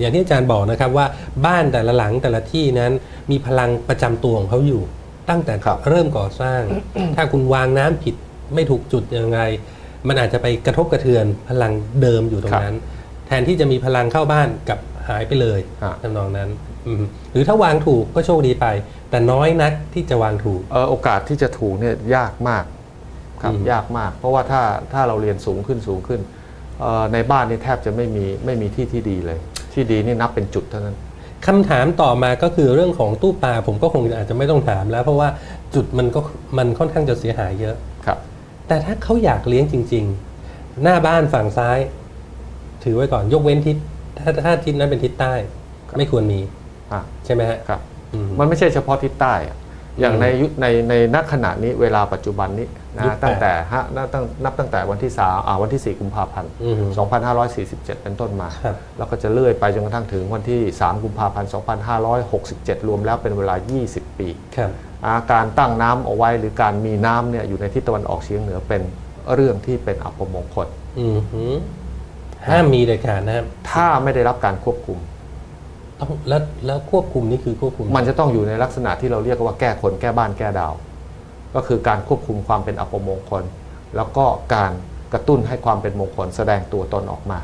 อย่างที่อาจารย์บอกนะครับว่าบ้านแต่ละหลังแต่ละที่นั้นมีพลังประจำตัวของเขาอยู่ ตั้งแต่ครับเริ่มก่อสร้าง ถ้าคุณวางน้ำผิดไม่ถูกจุดยังไง มันอาจจะไปกระทบกระเทือนพลังเดิมอยู่ตรงนั้น แทนที่จะมีพลังเข้าบ้านกลับหายไปเลยฮะทำนองนั้นอืมหรือถ้าวางถูกก็โชคดีไป แต่น้อยนักที่จะวางถูกเอ่อโอกาสที่จะถูกเนี่ยยากมากครับอืมยากมาก เพราะว่าถ้าถ้าเราเรียนสูงขึ้นสูงขึ้นเอ่อในบ้านนี่แทบจะไม่มีไม่มีที่ที่ดีเลย ที่ดีนี่นับเป็นจุดเท่านั้น คำถามต่อมาก็คือเรื่องของตู้ปลาผมก็คงอาจจะไม่ต้องถามแล้ว เพราะว่าจุดมันก็มันค่อนข้างจะเสียหายเยอะ ครับ แต่ถ้าเขาอยากเลี้ยงจริง ๆ หน้าบ้านฝั่งซ้าย ถือไว้ก่อนยกเว้นทิศถ้าถ้าทิศนั้นเป็นทิศใต้ ไม่ควรมีอะใช่ไหมฮะครับ อืมมันไม่ใช่เฉพาะทิศใต้อะ อย่างอืมในยุในในนักขณะนี้เวลาปัจจุบันนี้นะยุคแปดตั้งแต่ฮะนับตั้งนับตั้งแต่วันที่สามอ่าวันที่ 4 กุมภาพันธ์ อืม2547 เป็นต้นมา ครับ แล้วก็จะเลื่อยไปจนกระทั่งถึงวันที่ 3 กุมภาพันธ์ 2567 รวมแล้วเป็นเวลา 20 ปี ครับ อาการตั้งน้ำเอาไว้หรือการมีน้ำเนี่ยอยู่ในทิศตะวันออกเฉียงเหนือเป็นเรื่องที่เป็นอัปมงคล อืมหือห้ามมีเด็ดขาดนะครับ ถ้าไม่ได้รับการควบคุม ต้องแล้วแล้วควบคุมนี่คือควบคุม มันจะต้องอยู่ในลักษณะที่เราเรียกว่าแก้คนแก้บ้านแก้ดาว ก็คือการควบคุมความเป็นอัปมงคล แล้วก็การกระตุ้นให้ความเป็นมงคลแสดงตัวตนออกมา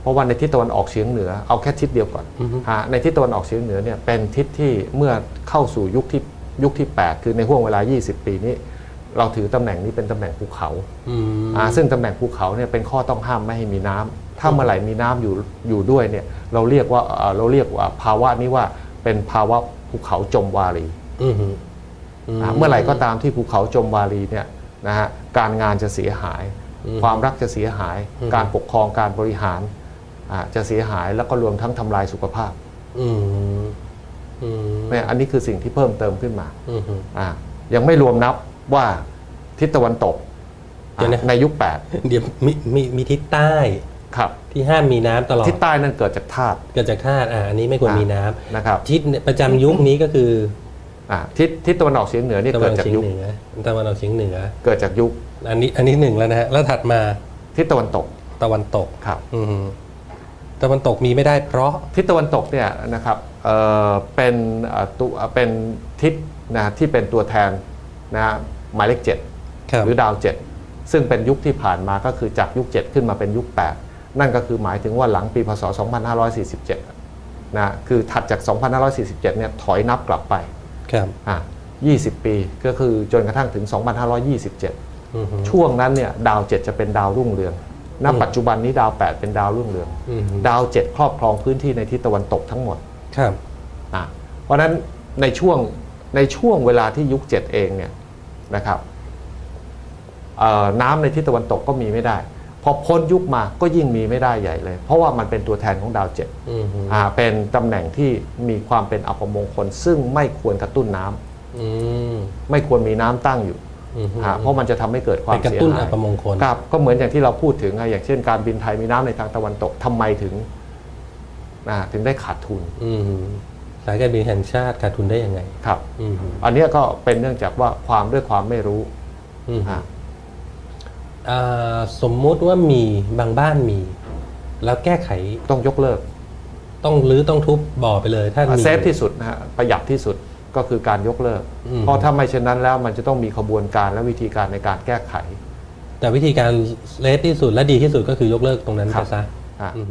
เพราะว่าในทิศตะวันออกเฉียงเหนือเอาแค่ทิศเดียวก่อนอือฮึฮะในทิศตะวันออกเฉียงเหนือเนี่ยเป็นทิศที่เมื่อเข้าสู่ยุคที่ยุคที่ 8 คือในห่วงเวลา 20 ปีนี้ เราถือตำแหน่งนี้เป็นตำแหน่งภูเขาอืมอ่าซึ่งตำแหน่งภูเขาเนี่ยเป็นข้อต้องห้ามไม่ให้มีน้ำ ถ้าเมื่อไหร่มีน้ำอยู่อยู่ด้วยเนี่ยเราเรียกว่าเอ่อเราเรียกว่าภาวะนี้ว่าเป็นภาวะภูเขาจมวารีอืมหืออ่าเมื่อไหร่ก็ตามที่ภูเขาจมวารีเนี่ยนะฮะการงานจะเสียหายอืมความรักจะเสียหายอืมการปกครองการบริหารอ่าจะเสียหายแล้วก็รวมทั้งทำลายสุขภาพอืมอืมเนี่ยอันนี้คือสิ่งที่เพิ่มเติมขึ้นมาอืมหืออ่ายังไม่รวมนับว่าทิศตะวันตกเดี๋ยวนะในยุคเดี๋ยวมีมีมีทิศใต้8ครับ ที่ห้ามมีน้ำตลอดทิศใต้นั่นเกิดจากธาตุเกิดจากธาตุอ่าอันนี้ไม่ควรมีน้ำนะครับทิศประจำยุคนี้ก็คืออ่าทิศทิศตะวันออกเฉียงเหนือนี่ตะวัเกินดออกจากเฉียงยุคเหนือตะวันออกเฉียงเหนือ เกิดจากยุคอันนี้อันนี้หนึ่งแล้วนะฮะแล้วถัดมาทิศตะวันตกตะวันตกครับ อืมตะวันตกมีไม่ได้เพราะ ทิศตะวันตกเนี่ยนะครับเอ่อเป็นเอ่อตัวเป็นทิศนะที่เป็นตัวแทนนะหมายเลขเจ็ดครับ หรือดาวเจ็ดซึ่งเป็นยุคที่ผ่านมาก็คือจากยุค7ขึ้นมาเป็นยุค8 นั่นก็คือหมายถึงว่าหลังปีพศ 2547 นะคือถัดจาก 2547 เนี่ยถอยนับกลับไปครับอะ20 ปีก็คือจนกระทั่งถึง 2527อืมช่วงนั้นเนี่ยดาว 7 จะเป็นดาวรุ่งเรืองณอืมปัจจุบันนี้ดาว 8 เป็นดาวรุ่งเรืองอืมดาว 7 ครอบครองพื้นที่ในทิศตะวันตกทั้งหมดครับอะเพราะฉะนั้นในช่วงในช่วงเวลาที่ยุค 7 เองเนี่ยนะครับเอ่อน้ำในทิศตะวันตกก็มีไม่ได้ พอพ้นยุคมาก็ยิ่งมีไม่ได้ใหญ่เลย เพราะว่ามันเป็นตัวแทนของดาวเจ็ดอืมอ่าเป็นตำแหน่งที่มีความเป็นอัปมงคล ซึ่งไม่ควรกระตุ้นน้ำอืมไม่ควรมีน้ำตั้งอยู่อืมอ่าเพราะมันจะทำให้เกิดควาไปมกระเสียตุ้นหาอัยปมงคลครับก็เหมือนอย่างที่เราพูดถึงอะอย่างเช่นการบินไทยมีน้ำในทางตะวันตกทำไมถึงอ่าถึงได้ขาดทุนอืมสายการบินแห่งชาติขาดทุนได้ยังไงครับอืมอันเนี้ยก็เป็นเนื่องจากว่าความด้วยความไม่รู้ อืมอ่าอ่าสมมุติว่ามีบางบ้านมี แล้วแก้ไขต้องยกเลิกต้องรื้อต้องทุบบ่อไปเลยถ้ามี เซฟที่สุดนะฮะประหยัดที่สุดก็คือการยกเลิก อืม เพราะถ้าไม่เช่นนั้นแล้วมันจะต้องมีขบวนการและวิธีการในการแก้ไข แต่วิธีการเลสที่สุดและดีที่สุดก็คือยกเลิกตรงนั้นครัไปบ ซะอ่าอืม